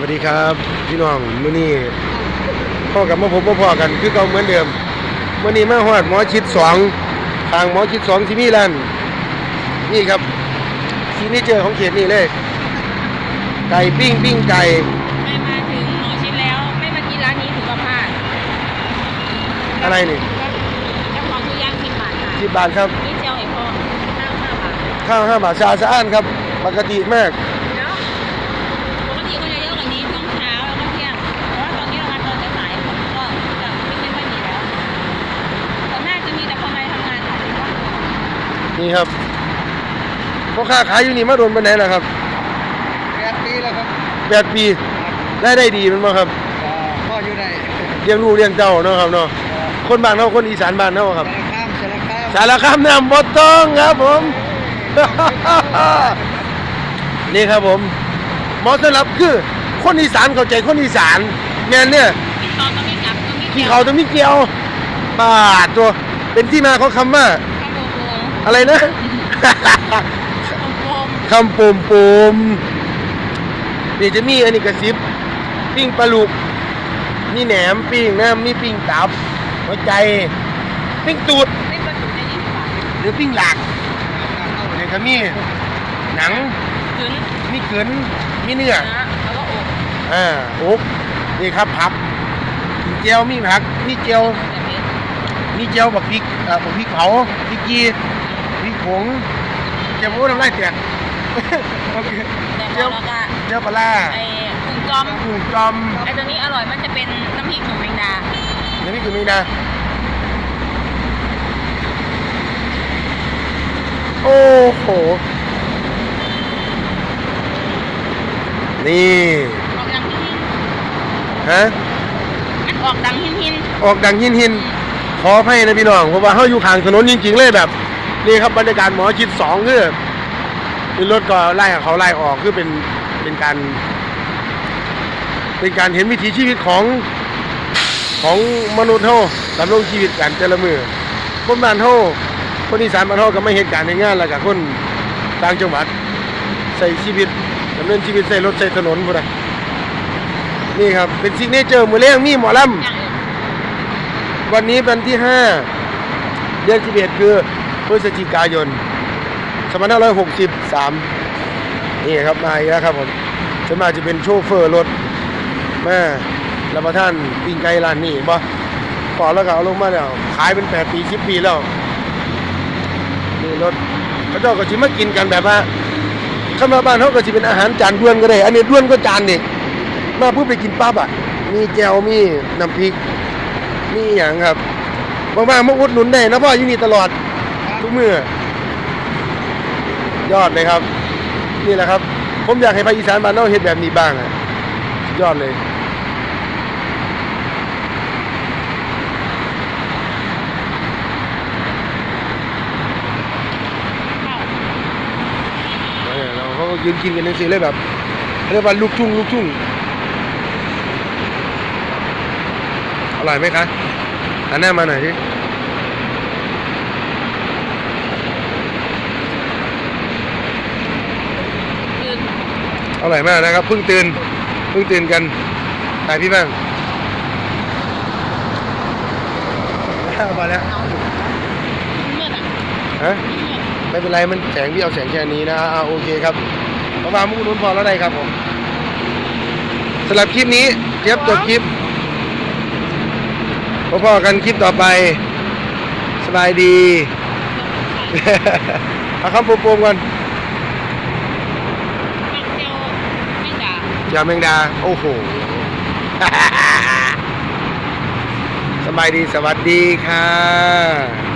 วัสดีครับ พี่น้องมื้อนี้พ่อกับมาผมมาพ่อกันคือเก่าเหมือนเดิมมื้อนี้มาฮอดหมอชิดสองทางหมอชิดสองที่มีร้านนี่ครับซีนี่เจอของเขตนี่เลย ไก่ปิ้งปิ้งไก่ไม่มาถึงหมอชิดแล้วไม่มากินร้านนี้ถือว่าพลาดอะไรนี่เจ้าของคือย่างสิบบาทค่ะสิบบาทครับนี่เจียวไอ้พ่อห้าห้าบาทข้าวห้าบาทชาสะอ้านครับ ปกติมาก นี่ครับพ่อค้าขายอยู่นี่มาโดนปันไหนล่ะครับแปดปีแล้วครับแปดปีได้ได้ดีมันบ่ครับอ่าพ่ออยู่ในเลี้ยงลูกเลี้ยงเจ้าเนาะครับเนาะคนบ้านเฮาคนอีสานบ้านเฮาครับสารข้ามสารข้ามสารคามน้ำบ่ต้องครับผม นี่ครับผมหมอสลับคือคนอีสานเข้าใจคนอีสานแม่นเนี่ยกินตอนก็มีกลับก็มีที่เขาต้องมีเกี่ยวบาดตัวเป็นที่มาของคำว่าข้าวโพด อะไรนะโกมคำปุ่มปุ่มนี่จะมีอันนี้กระซิบปิ้งปลาลูก มีแหนมปิ้งนะมีปิ้งตับ หัวใจ ปิ้งตูดๆไม่ประจุได้ยี่สิบบาทหรือปิ้งหลากนี่ก็มีหนังถึงมีเกินมีเนื้อนะแล้วก็อกอ่าโอ๊กนี่ครับผักมีเจียวมีผักมีเจียวแต่ไม่มีเจียวบักพริกเอ่อบักพริกเผาพริกกีพ ริกผงเจียวโอ้น้ำลายแตกโอเคแต่เจียวแล้วก็เจียวปลาร้าไอ้ถุงจอมกุ้งจอมไอ้ตัวนี้อร่อยมันจะเป็นน้ำพริกหนุ่มแมงดานี่นี่คือมีนะโอ้โห นี่ออกดังหินหินฮะมันออกดังหินหินออกดังหินหินขอให้นะพี่น้องเพราะว่าเขาอยู่ข้างถนนจริงๆเลยแบบ นี่ครับบรรยากาศหมอชิดสองคือรถก็ไล่เขาไล่ออกคือเป็นเป็นการ เป็นการเห็นวิถีชีวิตของของมนุษย์เฮาดำรงชีวิตกันแต่ละมือคนบ้านเฮาคนอีสานบ้านเฮาก็ไม่เห็นการณ์ในงานแล้วกับคนต่างจังหวัดใส่ชีวิตดำเนินชีวิตใส่รถใส่ถนนพุ่นน่ะนี่ครับ เป็นซิกเนเจอร์มื้อแรงมีหมอลำอย่างอื่นวันนี้วันที่5เดือน11คือ พฤศจิกายน2563 นี่ครับมาอีกแล้วครับผมส่วนมาจะเป็นโชเฟอร์รถแมารับประทานปิ้งไก่ร้านนี้บ่ก่อนแล้วก็เอาลงมาแล้วขายเป็น 8 ปี 10 ปีแล้วนี่รถเขาเจ้าก็สิมากินกันแบบว่าคำว่าบ้านเขาก็สิเป็นอาหารจานด่วนก็ได้ อันนี้ด่วนก็จานนี่มาปุ๊บไปกินปั๊บอะ มีแจวมีน้ำพริกนี่อย่างครับ บางๆมาอุดหนุนได้นะพ่ออยู่นี่ตลอด ทุกมือยอดเลยครับ นี่แหละครับ ผมอยากให้ภาคอีสานบ้านเราเฮ็ดแบบนี้บ้างอะยอดเลยเราเขายืนกินกันในสิเลยแบบเรียกว่าลูกทุ่งลูกทุ่งอร่อยไหมคะอันหน้ามาหน่อยสิ อร่อยมากนะครับเพิ่งตื่นเพิ่งตื่นกันถ่ายพี่บ้างมาแล้วเมื่อไหร่ฮะไม่เป็นไรมันแสงพี่เอาแสงแค่นี้นะอ่าโอเคครับประมาณมุกนุ้นพอแล้วได้ครับผมสำหรับคลิปนี้เทียบจบคลิปพอๆกันคลิปต่อไป สบายดี เอาคำโปมๆก่อนเป็นเจียวไม่ ด่ายาแมงดา โอ้โห สบายดีสวัสดีค่ะ